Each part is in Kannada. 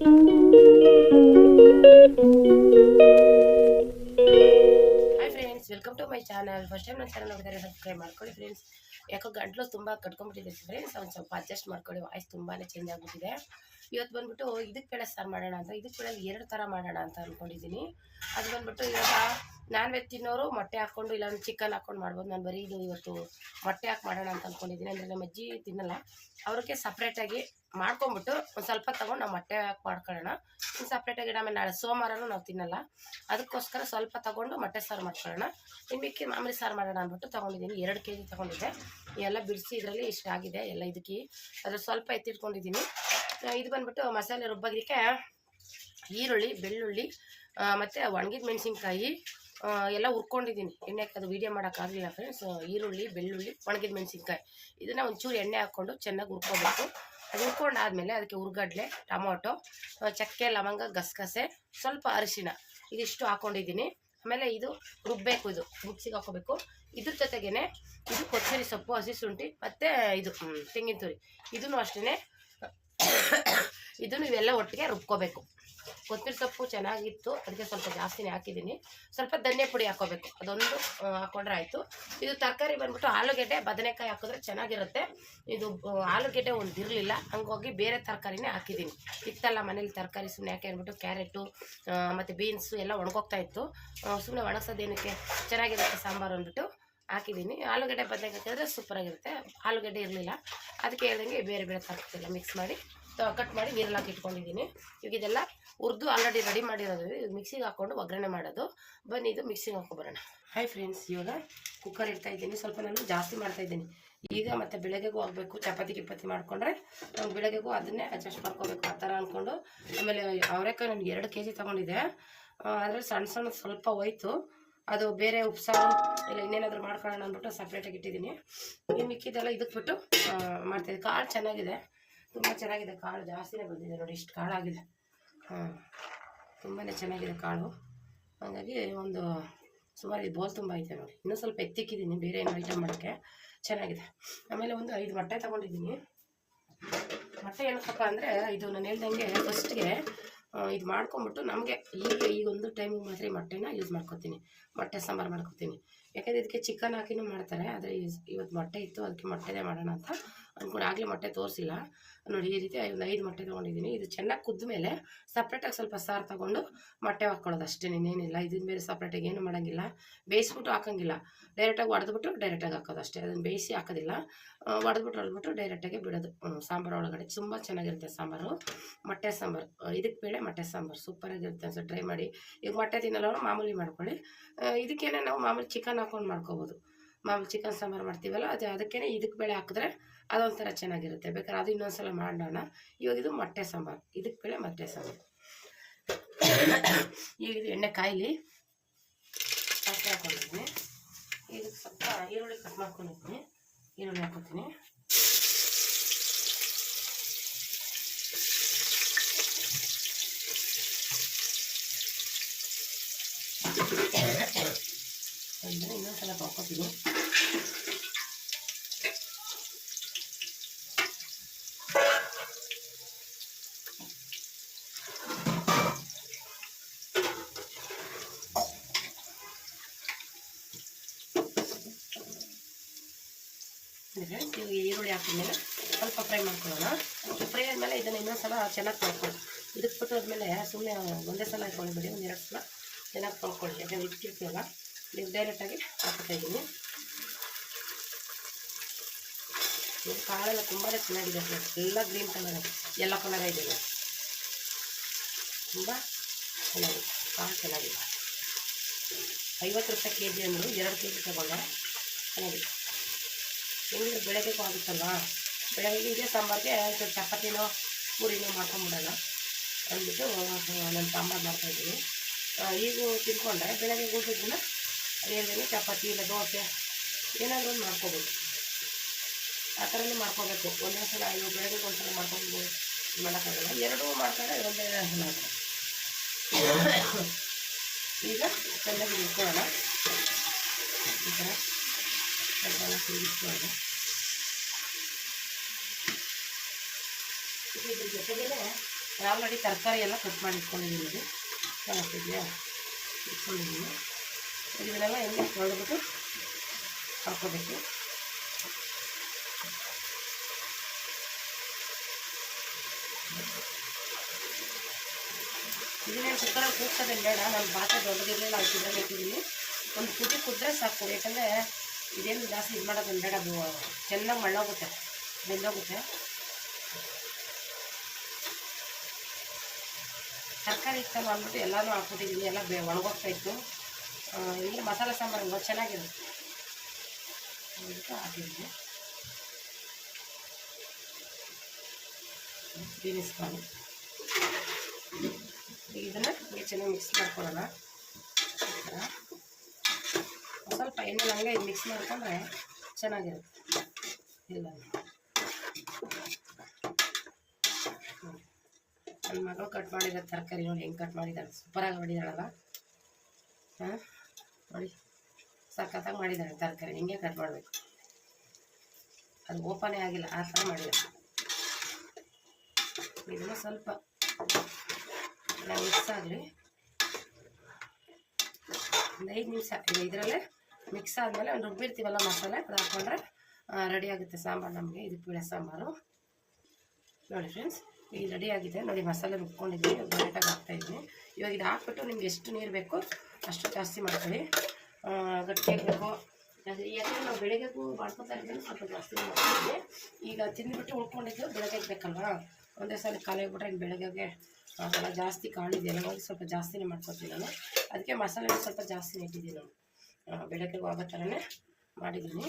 Hi friends welcome to my channel first time ನನ್ನ ಚಾನಲ್ ನೋಡಿದರೆ ಸಬ್ಸ್ಕ್ರೈಬ್ ಮಾಡ್ಕೊಳ್ಳಿ ಫ್ರೆಂಡ್ಸ್ ಯಾಕೋ ಗಂಟ್ಲು ತುಂಬ ಕಟ್ಕೊಂಡ್ಬಿಟ್ಟಿದೆ ಫ್ರೆಂಡ್ಸ್ ಒಂದು ಸ್ವಲ್ಪ ಅಡ್ಜಸ್ಟ್ ಮಾಡ್ಕೊಳ್ಳಿ. ವಾಯ್ಸ್ ತುಂಬಾ ಚೇಂಜ್ ಆಗಿಬಿಟ್ಟಿದೆ. ಇವತ್ತು ಬಂದ್ಬಿಟ್ಟು ಇದಕ್ಕೆ ಬೇಳೆ ಸಾರು ಮಾಡೋಣ ಅಂತ. ಇದಕ್ಕೆ ಬೇಳೆ ಎರಡು ಥರ ಮಾಡೋಣ ಅಂತ ಅಂದ್ಕೊಂಡಿದ್ದೀನಿ ಅದು ಬಂದ್ಬಿಟ್ಟು ಇವಾಗ ನಾನ್ ವೆಜ್ ತಿನ್ನೋರು ಮೊಟ್ಟೆ ಹಾಕೊಂಡು ಇಲ್ಲ ಚಿಕನ್ ಹಾಕೊಂಡು ಮಾಡ್ಬೋದು. ನಾನು ಬರೀ ಇದು ಇವತ್ತು ಮೊಟ್ಟೆ ಹಾಕಿ ಮಾಡೋಣ ಅಂತ ಅಂದ್ಕೊಂಡಿದ್ದೀನಿ ಅಂದರೆ ನಮ್ಮ ಅಜ್ಜಿ ತಿನ್ನಲ್ಲ. ಅವ್ರಿಗೆ ಸಪ್ರೇಟಾಗಿ ಮಾಡ್ಕೊಂಬಿಟ್ಟು ಒಂದು ಸ್ವಲ್ಪ ತೊಗೊಂಡು ನಾವು ಮೊಟ್ಟೆ ಹಾಕಿ ಮಾಡ್ಕೊಳ್ಳೋಣ. ಇನ್ನು ಸಪ್ರೇಟಾಗಿ ಆಮೇಲೆ ನಾಳೆ ಸೋಮವಾರನೂ ನಾವು ತಿನ್ನಲ್ಲ. ಅದಕ್ಕೋಸ್ಕರ ಸ್ವಲ್ಪ ತಗೊಂಡು ಮೊಟ್ಟೆ ಸಾರು ಮಾಡ್ಕೊಳ್ಳೋಣ. ಇನ್ನು ಮಿಕ್ಕಿ ಮಾಮೂಲಿ ಸಾರು ಮಾಡೋಣ ಅಂದ್ಬಿಟ್ಟು ತೊಗೊಂಡಿದ್ದೀನಿ. ಎರಡು ಕೆ ಜಿ ತೊಗೊಂಡಿದ್ದೆ ಎಲ್ಲ ಬಿಡಿಸಿ ಇದರಲ್ಲಿ ಇಷ್ಟು ಆಗಿದೆ. ಎಲ್ಲ ಇದಕ್ಕೆ ಅದ್ರ ಸ್ವಲ್ಪ ಎತ್ತಿಟ್ಕೊಂಡಿದ್ದೀನಿ. ಇದು ಬಂದ್ಬಿಟ್ಟು ಮಸಾಲೆ ರುಬ್ಬೋದಕ್ಕೆ ಈರುಳ್ಳಿ, ಬೆಳ್ಳುಳ್ಳಿ ಮತ್ತು ಒಣಗಿದ ಮೆಣಸಿನ್ಕಾಯಿ ಎಲ್ಲ ಹುರ್ಕೊಂಡಿದ್ದೀನಿ. ಎಣ್ಣೆ ಅದು ವೀಡಿಯೋ ಮಾಡೋಕ್ಕಾಗಲಿಲ್ಲ ಫ್ರೆಂಡ್ಸ್ ಈರುಳ್ಳಿ, ಬೆಳ್ಳುಳ್ಳಿ, ಒಣಗಿದ ಮೆಣಸಿನ್ಕಾಯಿ. ಇದನ್ನು ಒಂಚೂರು ಎಣ್ಣೆ ಹಾಕ್ಕೊಂಡು ಚೆನ್ನಾಗಿ ಹುರ್ಕೋಬೇಕು. ಅದು ಹುರ್ಕೊಂಡಾದ್ಮೇಲೆ ಅದಕ್ಕೆ ಉರ್ಗಡ್ಲೆ ಟೊಮೊಟೊ ಚಕ್ಕೆ, ಲವಂಗ, ಗಸಗಸೆ, ಸ್ವಲ್ಪ ಅರಿಶಿನ ಇದಿಷ್ಟು ಹಾಕ್ಕೊಂಡಿದ್ದೀನಿ ಆಮೇಲೆ ಇದು ರುಬ್ಬೇಕು ಇದು, ಮಿಕ್ಸಿಗೆ ಹಾಕೋಬೇಕು ಇದ್ರ ಜೊತೆಗೇನೆ ಇದು ಕೊತ್ತಂಬರಿ ಸೊಪ್ಪು, ಹಸಿ ಶುಂಠಿ, ಮತ್ತು ಇದು ತೆಂಗಿನ ತುರಿ. ಇದನ್ನು ಅಷ್ಟೇ ಇದನ್ನು ಇವೆಲ್ಲ ಒಟ್ಟಿಗೆ ರುಬ್ಕೋಬೇಕು. ಕೊತ್ತಂಬರಿ ಸೊಪ್ಪು ಚೆನ್ನಾಗಿತ್ತು. ಅದಕ್ಕೆ ಸ್ವಲ್ಪ ಜಾಸ್ತಿನೇ ಹಾಕಿದ್ದೀನಿ. ಸ್ವಲ್ಪ ಧನ್ಯ ಪುಡಿ ಹಾಕೋಬೇಕು. ಅದೊಂದು ಹಾಕೊಂಡ್ರೆ ಆಯಿತು. ಇದು ತರಕಾರಿ ಬಂದ್ಬಿಟ್ಟು ಆಲೂಗೆಡ್ಡೆ, ಬದನೆಕಾಯಿ ಹಾಕಿದ್ರೆ ಚೆನ್ನಾಗಿರುತ್ತೆ. ಇದು ಆಲೂಗೆಡ್ಡೆ ಒಂದು ಇರಲಿಲ್ಲ. ಹಂಗೋಗಿ ಬೇರೆ ತರಕಾರಿನೇ ಹಾಕಿದ್ದೀನಿ. ಇತ್ತಲ್ಲ ಮನೇಲಿ ತರಕಾರಿ ಸುಮ್ಮನೆ ಯಾಕೆ ಅಂದ್ಬಿಟ್ಟು ಕ್ಯಾರೆಟು ಮತ್ತು ಬೀನ್ಸು ಎಲ್ಲ ಒಣಗೋಗ್ತಾ ಇತ್ತು. ಸುಮ್ಮನೆ ಒಣಗ್ಸೋದೇನಕ್ಕೆ ಚೆನ್ನಾಗಿರುತ್ತೆ ಸಾಂಬಾರು ಅಂದ್ಬಿಟ್ಟು ಹಾಕಿದ್ದೀನಿ. ಆಲೂಗಡ್ಡೆ ಬದನೆಕಾಯಿ ಹಾಕಿದ್ರೆ ಸೂಪರಾಗಿರುತ್ತೆ. ಆಲೂಗಡ್ಡೆ ಇರಲಿಲ್ಲ. ಅದಕ್ಕೆ ಹೇಳ್ದಂಗೆ ಬೇರೆ ಬೇರೆ ತರಕಾರಿ ಮಿಕ್ಸ್ ಮಾಡಿ ಕಟ್ ಮಾಡಿ ನೀರಲ್ಲಿ ಹಾಕಿ ಇಟ್ಕೊಂಡಿದ್ದೀನಿ. ಇವಾಗ ಇದೆಲ್ಲ ಹುರಿದು ಆಲ್ರೆಡಿ ರೆಡಿ ಮಾಡಿರೋದು. ಮಿಕ್ಸಿಗೆ ಹಾಕ್ಕೊಂಡು ಒಗ್ಗರಣೆ ಮಾಡೋದು. ಬನ್ನಿ, ಇದು ಮಿಕ್ಸಿಗೆ ಹಾಕೊಬರೋಣ ಹಾಯ್ ಫ್ರೆಂಡ್ಸ್ ಇವಾಗ ಕುಕ್ಕರ್ ಇಡ್ತಾ ಇದ್ದೀನಿ. ಸ್ವಲ್ಪ ನಾನು ಜಾಸ್ತಿ ಮಾಡ್ತಾ ಇದ್ದೀನಿ. ಈಗ ಮತ್ತೆ ಬೆಳಗ್ಗೆಗೂ ಹೋಗಬೇಕು ಚಪಾತಿ, ಗಿಪಾತಿ ಮಾಡಿಕೊಂಡ್ರೆ ನಾವು ಬೆಳಗ್ಗೆಗೂ ಅದನ್ನೇ ಅಡ್ಜಸ್ಟ್ ಮಾಡ್ಕೋಬೇಕು. ಆ ಥರ ಅಂದ್ಕೊಂಡು ಆಮೇಲೆ ಅವರೇಕಾಯಿ ನನಗೆ ಎರಡು ಕೆ ಜಿ ತೊಗೊಂಡಿದ್ದೆ ಅದರಲ್ಲಿ ಸಣ್ಣ ಸಣ್ಣ ಸ್ವಲ್ಪ ಹೋಯ್ತು. ಅದು ಬೇರೆ ಉಪ್ಸಾರು ಇಲ್ಲ ಇನ್ನೇನಾದರೂ ಮಾಡ್ಕೊಳ್ಳೋಣ ಅಂದ್ಬಿಟ್ಟು ಸಪ್ರೇಟಾಗಿ ಇಟ್ಟಿದ್ದೀನಿ. ಇನ್ನು ಮಿಕ್ಕಿದೆಲ್ಲ ಇದಕ್ಕೆ ಬಿಟ್ಟು ಮಾಡ್ತಾಯಿದ್ದೆ ಕಾಳು ಚೆನ್ನಾಗಿದೆ. ತುಂಬ ಚೆನ್ನಾಗಿದೆ ಕಾಳು ಜಾಸ್ತಿನೇ ಬಂದಿದೆ ನೋಡಿ, ಇಷ್ಟು ಕಾಳಾಗಿದೆ ಹಾಂ ತುಂಬಾ ಚೆನ್ನಾಗಿದೆ ಕಾಳು. ಹಾಗಾಗಿ ಒಂದು ಸುಮಾರು ಇದು ಬೋಲ್ ತುಂಬ ಐತೆ ನೋಡಿ. ಇನ್ನೂ ಸ್ವಲ್ಪ ಎತ್ತಿಕ್ಕಿದ್ದೀನಿ ಬೇರೆ ಏನು ಐಟಮ್ ಮಾಡೋಕ್ಕೆ. ಚೆನ್ನಾಗಿದೆ. ಆಮೇಲೆ ಒಂದು ಐದು ಮೊಟ್ಟೆ ತೊಗೊಂಡಿದ್ದೀನಿ. ಮೊಟ್ಟೆ ಏನಪ್ಪ ಅಂದರೆ, ಇದು ನಾನು ಹೇಳ್ದಂಗೆ ಫಸ್ಟ್ಗೆ ಇದು ಮಾಡ್ಕೊಂಬಿಟ್ಟು ನಮಗೆ ಈಗ ಒಂದು ಟೈಮಿಗೆ ಮಾತ್ರ ಈ ಮೊಟ್ಟೆನ ಯೂಸ್ ಮಾಡ್ಕೊತೀನಿ. ಮೊಟ್ಟೆ ಸಾಂಬಾರು ಮಾಡ್ಕೊತೀನಿ. ಯಾಕೆಂದರೆ ಇದಕ್ಕೆ ಚಿಕನ್ ಹಾಕಿನೂ ಮಾಡ್ತಾರೆ, ಆದರೆ ಇವತ್ತು ಮೊಟ್ಟೆ ಇತ್ತು, ಅದಕ್ಕೆ ಮೊಟ್ಟೆನೇ ಮಾಡೋಣ ಅಂತ ಅಂದ್ಕೊಂಡು ಆಗಲೇ ಮೊಟ್ಟೆ ತೋರಿಸಿಲ್ಲ. ನೋಡಿ, ಈ ರೀತಿ ಒಂದು ಐದು ಮೊಟ್ಟೆ ತೊಗೊಂಡಿದ್ದೀನಿ ಇದು ಚೆನ್ನಾಗಿ ಕುದ್ದ ಮೇಲೆ ಸಪ್ರೇಟಾಗಿ ಸ್ವಲ್ಪ ಸಾರು ತೊಗೊಂಡು ಮೊಟ್ಟೆ ಹಾಕ್ಕೊಳ್ಳೋದು ಅಷ್ಟೇ, ಇನ್ನೇನಿಲ್ಲ. ಇದನ್ನ ಬೇರೆ ಸಪ್ರೇಟಾಗಿ ಏನು ಮಾಡೋಂಗಿಲ್ಲ. ಬೇಯಿಸ್ಬಿಟ್ಟು ಹಾಕೋಂಗಿಲ್ಲ. ಡೈರೆಕ್ಟಾಗಿ ಒಡೆದ್ಬಿಟ್ಟು ಡೈರೆಕ್ಟಾಗಿ ಹಾಕೋದು ಅಷ್ಟೇ. ಅದನ್ನು ಬೇಯಿಸಿ ಹಾಕೋದಿಲ್ಲ. ಒಡೆದ್ಬಿಟ್ಟು ಹೊಡೆದ್ಬಿಟ್ಟು ಡೈರೆಕ್ಟಾಗಿ ಬಿಡೋದು. ಸಾಂಬಾರು ಒಳಗಡೆ ತುಂಬ ಚೆನ್ನಾಗಿರುತ್ತೆ ಸಾಂಬಾರು. ಮೊಟ್ಟೆ ಸಾಂಬಾರು. ಇದಕ್ಕೆ ಬೇಳೆ ಮೊಟ್ಟೆ ಸಾಂಬಾರು. ಸೂಪರಾಗಿರುತ್ತೆ ಅನ್ಸುತ್ತೆ. ಟ್ರೈ ಮಾಡಿ. ಈಗ ಮೊಟ್ಟೆ ತಿನ್ನಲ್ಲವರು ಮಾಮೂಲಿ ಮಾಡ್ಕೊಳ್ಳಿ. ಇದಕ್ಕೇನೆ ನಾವು ಮಾಮೂಲಿ ಚಿಕನ್ ಹಾಕೊಂಡು ಮಾಡ್ಕೋಬೋದು. ಮಾಮೂಲಿ ಚಿಕನ್ ಸಾಂಬಾರು ಮಾಡ್ತೀವಲ್ಲ, ಅದು ಅದಕ್ಕೇ ಇದಕ್ಕೆ ಬೇಳೆ ಹಾಕಿದ್ರೆ ಅದೊಂಥರ ಚೆನ್ನಾಗಿರುತ್ತೆ. ಬೇಕಾದ್ರೆ ಅದು ಇನ್ನೊಂದ್ಸಲ ಮಾಡೋಣ. ಇವಾಗ ಇದು ಮೊಟ್ಟೆ ಸಾಂಬಾರು. ಇದಕ್ಕೆ ಬೇಳೆ ಮೊಟ್ಟೆ ಸಾಂಬಾರು. ಈಗ ಇದು ಎಣ್ಣೆ ಕಾಯಿಲಿ ಕಟ್ ಹಾಕೊಂಡಿದ್ದೀನಿ. ಇದಕ್ಕೆ ಸ್ವಲ್ಪ ಈರುಳ್ಳಿ ಕಟ್ ಮಾಡ್ಕೊಂಡಿದ್ದೀನಿ. ಈರುಳ್ಳಿ ಹಾಕೋತೀನಿ ಇನ್ನೊಂದು ಸಲ ಹಾಕೋತೀನಿ ಅಂದರೆ ಇವಾಗ ಈರುಳ್ಳಿ ಹಾಕಿದ್ಮೇಲೆ ಸ್ವಲ್ಪ ಫ್ರೈ ಮಾಡ್ಕೊಳ್ಳೋಣ. ಫ್ರೈ ಆದಮೇಲೆ ಇದನ್ನು ಇನ್ನೊಂದು ಸಲ ಚೆನ್ನಾಗಿ ತೊಳ್ಕೊಳ್ಳಿ. ಇದಕ್ಕೆ ಬಿಟ್ಟು ಆದಮೇಲೆ ಸುಮ್ಮನೆ ಒಂದೇ ಸಲ ಹಾಕ್ಕೊಂಡಿಬಿಡಿ ಒಂದು ಎರಡು ಸಲ ಚೆನ್ನಾಗಿ ತೊಳ್ಕೊಳ್ಳಿ. ಯಾಕಂದ್ರೆ ಇಟ್ಟಿರ್ತೀವಲ್ಲ ನೀವು ಡೈರೆಕ್ಟಾಗಿ ಹಾಕ್ತಾ ಇದ್ದೀನಿ. ಇದು ಕಾಳೆಲ್ಲ ತುಂಬಾ ಚೆನ್ನಾಗಿದೆ ಎಲ್ಲ ಗ್ರೀನ್ ಕಲರ್ ಎಲ್ಲ ಕಲರ್ ಇದೆ. ತುಂಬ ಚೆನ್ನಾಗಿದೆ. ಕಾಳು ಚೆನ್ನಾಗಿದೆ. ಐವತ್ತು ರೂಪಾಯಿ ಕೆ ಜಿ ಅಂದರು ಎರಡು ಕೆ ಜಿ ತಗೊಂಡೆ ಚೆನ್ನಾಗಿದೆ ಹೆಂಗಿದ್ರೆ ಬೆಳಗ್ಗೆ ಆಗುತ್ತಲ್ವಾ ಬೆಳಗ್ಗೆ ಸಾಂಬಾರಿಗೆ ಸ್ವಲ್ಪ ಚಪಾತಿನೋ ಪೂರಿನೋ ಮಾಡ್ಕೊಂಬಿಡೋಣ ಅಂದ್ಬಿಟ್ಟು ನಾನು ಸಾಂಬಾರು ಮಾಡ್ತಾಯಿದ್ದೀನಿ ಈಗ ತಿನ್ಕೊಂಡ್ರೆ ಬೆಳಗ್ಗೆ ಊಟದನ್ನ ಹೇಳ್ದಂಗೆ ಚಪಾತಿ ಇಲ್ಲ ದೋಸೆ ಏನಾದರೂ ಒಂದು ಮಾಡ್ಕೋಬೋದು. ಆ ಥರನೇ ಮಾಡ್ಕೋಬೇಕು. ಒಂದೇ ಸಲ ಇವು ಬೆಳಗ್ಗೆ ಒಂದು ಸಲ ಮಾಡ್ಕೊಂಡು ಮಾಡೋಕ್ಕಾಗಲ್ಲ. ಎರಡೂ ಮಾಡ್ತಾರೆ ಒಂದೇ ಈಗ ಚೆನ್ನಾಗಿ ಇಟ್ಕೊಳ್ಳೋಣ ಈ ಥರ. ತಿರುಗಿಸ್ಕೊಳ್ಳೋಣ ಈಗ ಇದ್ರ ಜೊತೆಗೆ ಆಲ್ರೆಡಿ ತರಕಾರಿ ಎಲ್ಲ ಕಟ್ ಮಾಡಿ ಇಟ್ಕೊಂಡಿದ್ದೀನಿ ನೋಡಿ. ಚೆನ್ನಾಗಿದೆಯಾ ಇಟ್ಕೊಂಡಿದ್ದೀನಿ. ಇದನ್ನೆಲ್ಲ ಎಲ್ಲ ತೊಳೆದ್ಬಿಟ್ಟು ಹಾಕೋಬೇಕು ಇದನ್ನೇನು ಕುಕ್ಕರ ಕೂಗ್ತದೆ ಬೇಡ. ನಾನು ಪಾತ್ರೆ ದೊಡ್ಡದಿರಲಿಲ್ಲ ನಾವು ಇಟ್ಟಿದ್ದೀನಿ. ಒಂದು ಕುದಿ ಕುದ್ರೆ ಸಾಕು, ಯಾಕಂದರೆ ಇದೇನು ಜಾಸ್ತಿ ಇದು ಮಾಡೋದು ಬೇಡ ಚೆನ್ನಾಗಿ ಮಳ್ಳೋಗುತ್ತೆ, ಬೆಂದೋಗುತ್ತೆ. ತರಕಾರಿ ಇತ್ತಲ್ಲ ಅಂದ್ಬಿಟ್ಟು ಎಲ್ಲನೂ ಹಾಕ್ಬಿಟ್ಟಿದ್ದೀನಿ ಎಲ್ಲ ಬೆ ಒಣಗೋಗ್ತಾ ಇತ್ತು. ಇಲ್ಲಿ ಮಸಾಲೆ ಸಾಂಬಾರು ಚೆನ್ನಾಗಿರುತ್ತೆ. ಆಗಿದೆ ಹಾಕಿದ್ದೀನಿ. ಬೀನಿಸ್ ಇದನ್ನು ಚೆನ್ನಾಗಿ ಮಿಕ್ಸ್ ಮಾಡ್ಕೊಳ್ಳೋಣ. ಒಂದ್ ಹಂಗೆ ಮಿಕ್ಸ್ ಮಾಡ್ಕೊಂಡ್ರೆ ಚೆನ್ನಾಗಿರುತ್ತೆ. ಇಲ್ಲ. ನನ್ನ ಮಗಳು ಕಟ್ ಮಾಡಿರೋ ತರಕಾರಿ ನೋಡಿ ಹೆಂಗೆ ಕಟ್ ಮಾಡಿದ್ದಾಳೆ ಸೂಪರಾಗಿ ಮಾಡಿದಾಳಲ್ಲ. ಹಾಂ? ನೋಡಿ. ಸಖತ್ತಾಗಿ ಮಾಡಿದ್ದಾಳೆ ತರಕಾರಿ. ಹಿಂಗೆ ಕಟ್ ಮಾಡಬೇಕು. ಅದು ಓಪನೇ ಆಗಿಲ್ಲ, ಆ ಥರ ಮಾಡಿದ್ದಾಳೆ ಇದನ್ನು ಸ್ವಲ್ಪ ಮಿಕ್ಸ್ ಆಗಲಿ. ಒಂದು ಐದು ನಿಮಿಷ ಇದರಲ್ಲೇ ಮಿಕ್ಸ್ ಆದಮೇಲೆ ಒಂದು ರುಬ್ಬಿರ್ತೀವಲ್ಲ ಮಸಾಲೆ, ಅದು ಹಾಕ್ಕೊಂಡ್ರೆ ರೆಡಿ ಆಗುತ್ತೆ ಸಾಂಬಾರು ನಮಗೆ, ಇದು ಪೀಳೆ ಸಾಂಬಾರು. ನೋಡಿ ಫ್ರೆಂಡ್ಸ್ ಈಗ ರೆಡಿ ಆಗಿದೆ. ನೋಡಿ ಮಸಾಲೆ ರುಬ್ಕೊಂಡಿದ್ದೀನಿ ಬರೆಟಾಗಿ ಹಾಕ್ತಾಯಿದ್ದೀನಿ ಇವಾಗ ಇದು ಹಾಕ್ಬಿಟ್ಟು ನಿಮ್ಗೆ ಎಷ್ಟು ನೀರು ಬೇಕೋ ಅಷ್ಟು ಜಾಸ್ತಿ ಮಾಡ್ಕೊಳ್ಳಿ. ಗಟ್ಟಿ ಗಟ್ಟಿಯಾಗಿ ಬೇಕು ಯಾಕಂದರೆ ನಾವು ಬೆಳಗ್ಗೆಗೂ ಮಾಡ್ಕೊತಾ ಇದ್ದೀವಿ ಸ್ವಲ್ಪ ಜಾಸ್ತಿ ಮಾಡ್ತೀವಿ ಈಗ ತಿಂದ್ಬಿಟ್ಟು ಉಳ್ಕೊಂಡಿದ್ದು ಬೆಳಗ್ಗೆ ಬೇಕಲ್ವಾ? ಒಂದೇ ಸಲ ಖಾಲಿ ಆಗ್ಬಿಟ್ರೆ ಇನ್ನು ಬೆಳಗ್ಗೆಗೆ ಜಾಸ್ತಿ ಕಾಳಿದೆಯಲ್ಲ ಹೋಗಿ ಸ್ವಲ್ಪ ಜಾಸ್ತಿನೇ ಮಾಡ್ಕೊತೀನಿ ನಾನು. ಅದಕ್ಕೆ ಮಸಾಲೆ ಸ್ವಲ್ಪ ಜಾಸ್ತಿನೇ ಇಟ್ಟಿದ್ದೀನಿ ನಾನು ಬೆಳಗ್ಗೆಗೂ ಆಗೋ ಥರನೇ ಮಾಡಿದ್ದೀನಿ.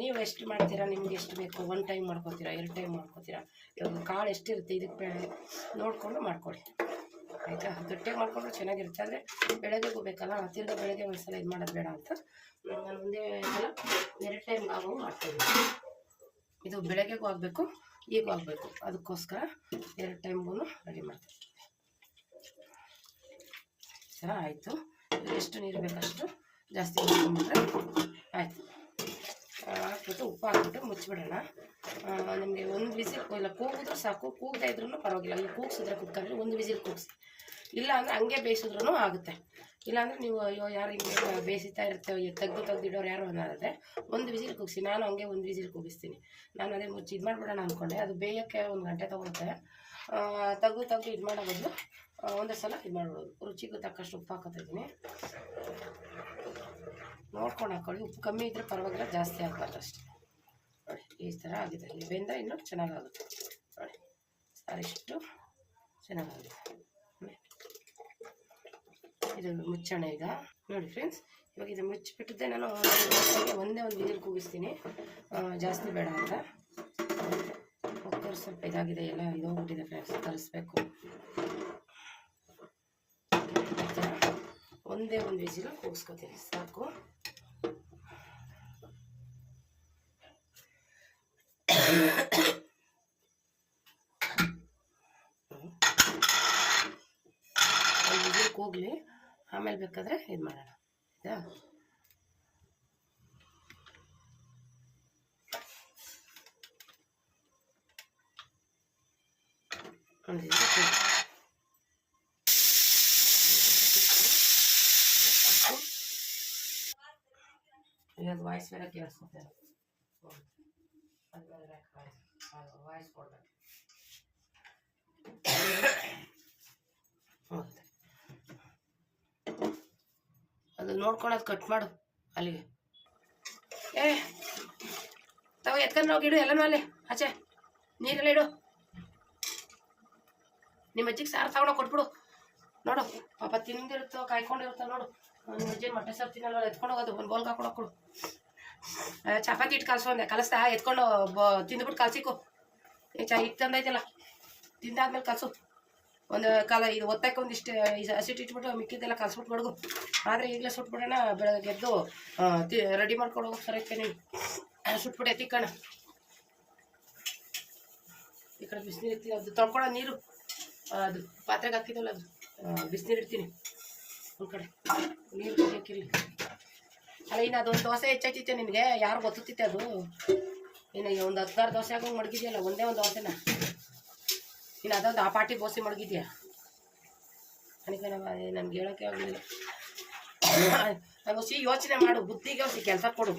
ನೀವು ಎಷ್ಟು ಮಾಡ್ತೀರಾ? ನಿಮ್ಗೆ ಎಷ್ಟು ಬೇಕು? ಒನ್ ಟೈಮ್ ಮಾಡ್ಕೊತೀರಾ? ಎರಡು ಟೈಮ್ ಮಾಡ್ಕೊತೀರಾ? ಇವಾಗ ಕಾಳು ಎಷ್ಟಿರುತ್ತೆ? ಇದಕ್ಕೆ ನೋಡಿಕೊಂಡು ಮಾಡ್ಕೊಳ್ಳಿ ಆಯಿತಾ? ಗಟ್ಟಿಯಾಗಿ ಮಾಡಿಕೊಂಡ್ರೆ ಚೆನ್ನಾಗಿರುತ್ತೆ. ಆದರೆ ಬೆಳಗ್ಗೆಗೂ ಬೇಕಲ್ಲ? ತಿರ್ಗಿ ಬೆಳಗ್ಗೆ ಒಂದ್ಸಲ ಇದು ಮಾಡೋದು ಬೇಡ ಅಂತ. ನಾನು ಒಂದೇ ಸಲ ಎರಡು ಟೈಮ್ ಆಗೋ ಮಾಡ್ತೀನಿ. ಇದು ಬೆಳಗ್ಗೆಗೂ ಆಗಬೇಕು, ಈಗ ಆಗಬೇಕು. ಅದಕ್ಕೋಸ್ಕರ ಎರಡು ಟೈಮ್ಗೂ ರೆಡಿ ಮಾಡ್ತೀನಿ. ಸರ, ಆಯಿತು. ಎಷ್ಟು ನೀರು ಬೇಕಷ್ಟು ಜಾಸ್ತಿ ಮಾಡ್ಕೊಂಬಿಟ್ರೆ ಆಯಿತು. ಹಾಕ್ಬಿಟ್ಟು ಉಪ್ಪು ಹಾಕ್ಬಿಟ್ಟು ಮುಚ್ಚಿಬಿಡೋಣ. ನಿಮಗೆ ಒಂದು ವಿಸಿಲ್ ಇಲ್ಲ, ಕೂಗಿದ್ರು ಸಾಕು ಕೂಗದೇ ಇದ್ರೂ ಪರವಾಗಿಲ್ಲ. ಅಲ್ಲಿ ಕೂಗ್ಸಿದ್ರೆ ಒಂದು ವಿಸಿಲ್ ಕೂಗಿಸಿ. ಇಲ್ಲ ಅಂದರೆ ಹಂಗೆ ಬೇಯಿಸಿದ್ರೂ ಆಗುತ್ತೆ. ಇಲ್ಲಾಂದರೆ ನೀವು ಅಯ್ಯೋ ಯಾರು ಹಿಂಗೆ ಬೇಯಿಸ್ತಾ ಇರ್ತೇವೆ ತೆಗ್ದು ತೆಗ್ದಿಡೋರು ಯಾರು ಅನ್ನೋದಾದರೆ ಒಂದು ವಿಸಿಲ್ ಕುಗ್ಸಿ, ನಾನು ಹಂಗೆ ಒಂದು ವಿಸಿಲ್ ಕೂಗಿಸ್ತೀನಿ. ನಾನು ಅದೇ ಮುಚ್ಚಿ ಇದು ಮಾಡಿಬಿಡೋಣ ಅಂದ್ಕೊಂಡೆ ಅದು ಬೇಯೋಕ್ಕೆ ಒಂದು ಗಂಟೆ ತೊಗೊಳುತ್ತೆ. ತೆಗ್ದು ತೆಗ್ದು ಇದು ಮಾಡೋ ಬದಲು ಒಂದೇ ಸಲ ಇದು ಮಾಡ್ಬೋದು ರುಚಿಗೂ ತಕ್ಕಷ್ಟು ಉಪ್ಪು ಹಾಕೋತಿದ್ದೀನಿ ನೋಡ್ಕೊಂಡು ಹಾಕೊಳ್ಳಿ. ಉಪ್ಪು ಕಮ್ಮಿ ಇದ್ದರೆ ಪರವಾಗಿಲ್ಲ, ಜಾಸ್ತಿ ಹಾಕ್ಬಾರ್ದು ಅಷ್ಟೇ. ನೋಡಿ, ಈ ಥರ ಆಗಿದೆ. ಇಲ್ಲಿ ಬೆಂದ ಇನ್ನೂ ಚೆನ್ನಾಗಾಗುತ್ತೆ. ನೋಡಿ ಅದಿಷ್ಟು ಚೆನ್ನಾಗಾಗುತ್ತೆ. ಇದು ಮುಚ್ಚೋಣ ಈಗ. ನೋಡಿ ಫ್ರೆಂಡ್ಸ್ ಇವಾಗ ಇದು ಮುಚ್ಚಿಬಿಟ್ಟಿದ್ದೆ ನಾನು ಒಂದೇ ಒಂದೇ ವಿಸಿಲ್ ಕೂಗಿಸ್ತೀನಿ. ಜಾಸ್ತಿ ಬೇಡ ಅಂತ. ಕುಕ್ಕರ್ ಸ್ವಲ್ಪ ಇದಾಗಿದೆ, ಎಲ್ಲ ಇದೋಗ್ಬಿಟ್ಟಿದೆ ಫ್ರೆಂಡ್ಸ್ ತರಿಸ್ಬೇಕು. ಒಂದೇ ಒಂದು ವಿಜಿಲ್ ಕೂಗಿಸ್ಕೊತೀನಿ, ಸಾಕು. ಕೂಗಲಿ. ಆಮೇಲೆ ಬೇಕಾದರೆ ಇದು ಮಾಡೋಣ. ಆಯ್ತಾ? ವಾಯ್ಸ್ ಬೇರೆ ಕೇಳಿಸ್ಕೊತಾರೆ ವಾಯ್ಸ್ ಕೊಡ್ಬೇಕು. ಹೌದು. ಅದು ನೋಡ್ಕೊಳ್ಳೋದು ಕಟ್ ಮಾಡು ಅಲ್ಲಿಗೆ. ಏ, ತಾವು ಎತ್ಕೊಂಡು ಹೋಗಿಡು ಎಲ್ಲನೂ ಅಲ್ಲಿ, ಆಚೆ. ನೀರೆಲ್ಲ ಇಡು. ನಿಮ್ಮ ಅಜ್ಜಿಗೆ ಸಾರು ತಗೊಂಡೋಗಿ ಕೊಟ್ಬಿಡು. ನೋಡು, ಪಾಪ ತಿಂದಿರುತ್ತೋ, ಕಾಯ್ಕೊಂಡಿರುತ್ತೋ ನೋಡು. ನಿಮ್ಮ ಅಜ್ಜಿ ಮೊಟ್ಟೆ ಸಾರು ತಿನ್ನಲ್ಲ ಎತ್ಕೊಂಡು ಹೋಗೋದು, ಒಂದು ಬೋಲ್ ಹಾಕೊಂಡು ಕೊಡು. ಚಪಾತಿ ಇಟ್ಟು ಕಲ್ಸು ಅಂದೆ ಕಲಿಸ್ತಾ, ಎತ್ಕೊಂಡು ಬ ತಿಂದ್ಬಿಟ್ಟು ಕಲ್ಸಿಕು ಈ ಚಾ ಇಟ್ಟು ತಂದೈತಲ್ಲ, ತಿಂದಾದ್ಮೇಲೆ ಕಲ್ಸು ಒಂದು ಕಾಲ ಇದು ಒತ್ತಕ್ಕೆ ಒಂದಿಷ್ಟು ಹಸಿಟ್ಟು ಇಟ್ಬಿಟ್ಟು ಮಿಕ್ಕಿದ್ದೆಲ್ಲ ಕಲ್ಸ್ಬಿಟ್ಟು ಮಡಗು ಆದರೆ ಈಗಲೇ ಸುಟ್ಬಿಡೋಣ, ಬೆಳಗ್ಗೆ ಎದ್ದು ರೆಡಿ ಮಾಡ್ಕೊಂಡು ಹೋಗೋ ಸುಟ್ಬಿಟ್ಟೆ ನೀನು. ಸುಟ್ಬಿಟ್ಟು ಎತ್ತಿಕ್ಕಣ ಈ ಕಡೆ ಬಿಸಿನೀರು ಇರ್ತೀನಿ, ಅದು ತೊಳ್ಕೊಳ್ಳೋ ನೀರು. ಅದು ಪಾತ್ರೆಗೆ ಹಾಕಿದಲ್ಲ ಅದು. ಬಿಸಿನೀರು ಇಡ್ತೀನಿ. ಒಂದು ಕಡೆ. ನೀರು ಕುಡಿಯೋಕ್ಕಿರಲಿ. ಅಲ್ಲ, ಇನ್ನು ಅದೊಂದು ದೋಸೆ ಹೆಚ್ಚಾಯ್ತಿತ್ತೆ ನಿನಗೆ. ಯಾರು ಗೊತ್ತಿತ್ತೆ ಅದು? ಇನ್ನು ಒಂದು ಹತ್ತಾರು ದೋಸೆ ಆಗೋಂಗೆ ಮಡಗಿದೆಯಲ್ಲ, ಒಂದೇ ಒಂದು ದೋಸೆನ. ಇನ್ನು ಅದೊಂದು ಆ ಪಾಟಿ ಬೋಸಿ ಮಡಗಿದ್ಯಾ? ನನಗೆ ನಮ್ಗೆ ಹೇಳೋಕ್ಕೆ ಆಗಲಿಲ್ಲ. ನಾವು ಸಿ ಯೋಚನೆ ಮಾಡು, ಬುದ್ಧಿಗೆ ಒಂದು ಕೆಲಸ ಕೊಡು.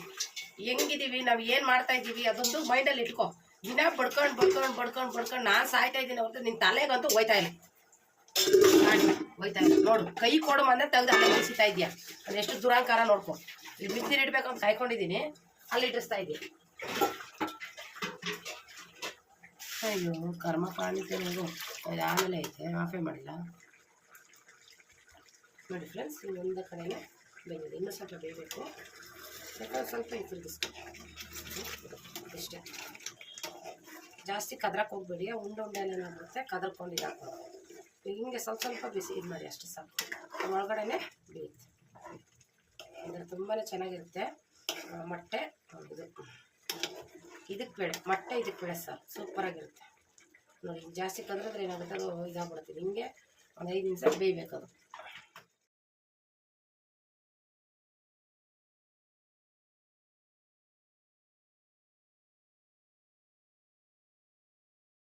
ಹೆಂಗಿದೀವಿ, ನಾವು ಏನು ಮಾಡ್ತಾ ಇದ್ದೀವಿ ಅದೊಂದು ಮೈಂಡಲ್ಲಿ ಇಟ್ಕೋ. ದಿನ ಬಡ್ಕೊಂಡು ಬಡ್ಕೊಂಡು ಬಡ್ಕೊಂಡು ಬಡ್ಕೊಂಡು ನಾನು ಸಾಯ್ತಾ ಇದ್ದೀನಿ ಹೊರತು ನಿನ್ನ ತಲೆಗಂತೂ ಹೋಯ್ತಾ ಇಲ್ಲ. ಹೋಯ್ತಾ ಇಲ್ಲ. ನೋಡು, ಕೈ ಕೊಡು ಮಂದ್ರೆ ತೆಗೆದು ಅಲ್ಲಿ ಬಿಡಿಸ್ತಾ ಇದೆಯಾ ಅದು ಎಷ್ಟು ದುರಾಂಕಾರ ನೋಡ್ಕೊ. ಮಿಕ್ಸಿರ್ ಇಡ್ಬೇಕು ಅಂತ ಕಾಯ್ಕೊಂಡಿದ್ದೀನಿ ಅಲ್ಲಿ ಇಟ್ಟಿಸ್ತಾ ಇದೆಯಾ ಅಯ್ಯೋ ಕರ್ಮ ಕಾಣಿಕೆ ಅದು ಆಮೇಲೆ ಐತೆ ಆಫೇ ಮಾಡಿಲ್ಲ. ನೋಡಿ ಫ್ರೆಂಡ್ಸ್ ಇನ್ನೊಂದು ಕಡೆಯೇ ಬೇಯಿದೆ ಇನ್ನೂ ಸ್ವಲ್ಪ ಬೇಯಬೇಕು. ಯಾಕಂದ್ರೆ ಸ್ವಲ್ಪ ತಿರುಗಿಸ್ಬೇಕು ಇಷ್ಟೇ. ಜಾಸ್ತಿ ಕದ್ರಕ್ಕೆ ಹೋಗ್ಬೇಡಿ. ಉಂಡೆ ಉಂಡೆ ಕದ್ರಕೊಂಡು ಏನಾಗುತ್ತೆ ಕದರ್ಕೊಂಡು ಇದಾಗ್ಬೋದು ಹಿಂಗೆ ಸ್ವಲ್ಪ ಸ್ವಲ್ಪ ಬಿಸಿ ಇದು ಮಾಡಿ ಅಷ್ಟು ಸಾಕು. ಒಳಗಡೆನೆ ಬೇಯುತ್ತೆ ಅಂದರೆ ತುಂಬಾ ಚೆನ್ನಾಗಿರುತ್ತೆ ಮೊಟ್ಟೆ. ಇದು ಇದಕ್ಕೆ ಬೇಡ, ಮೊಟ್ಟೆ ಇದಕ್ಕೆ ಬೇಡ ಸರ್ ಸೂಪರಾಗಿರುತ್ತೆ ನೋಡಿ, ಜಾಸ್ತಿ ತಂದ್ರೆ ಏನಾಗುತ್ತೆ, ಅದು ಇದಾಗ್ಬಿಡುತ್ತೆ. ಹಿಂಗೆ ಒಂದು ಐದು ನಿಮಿಷ ಬೇಯಬೇಕದು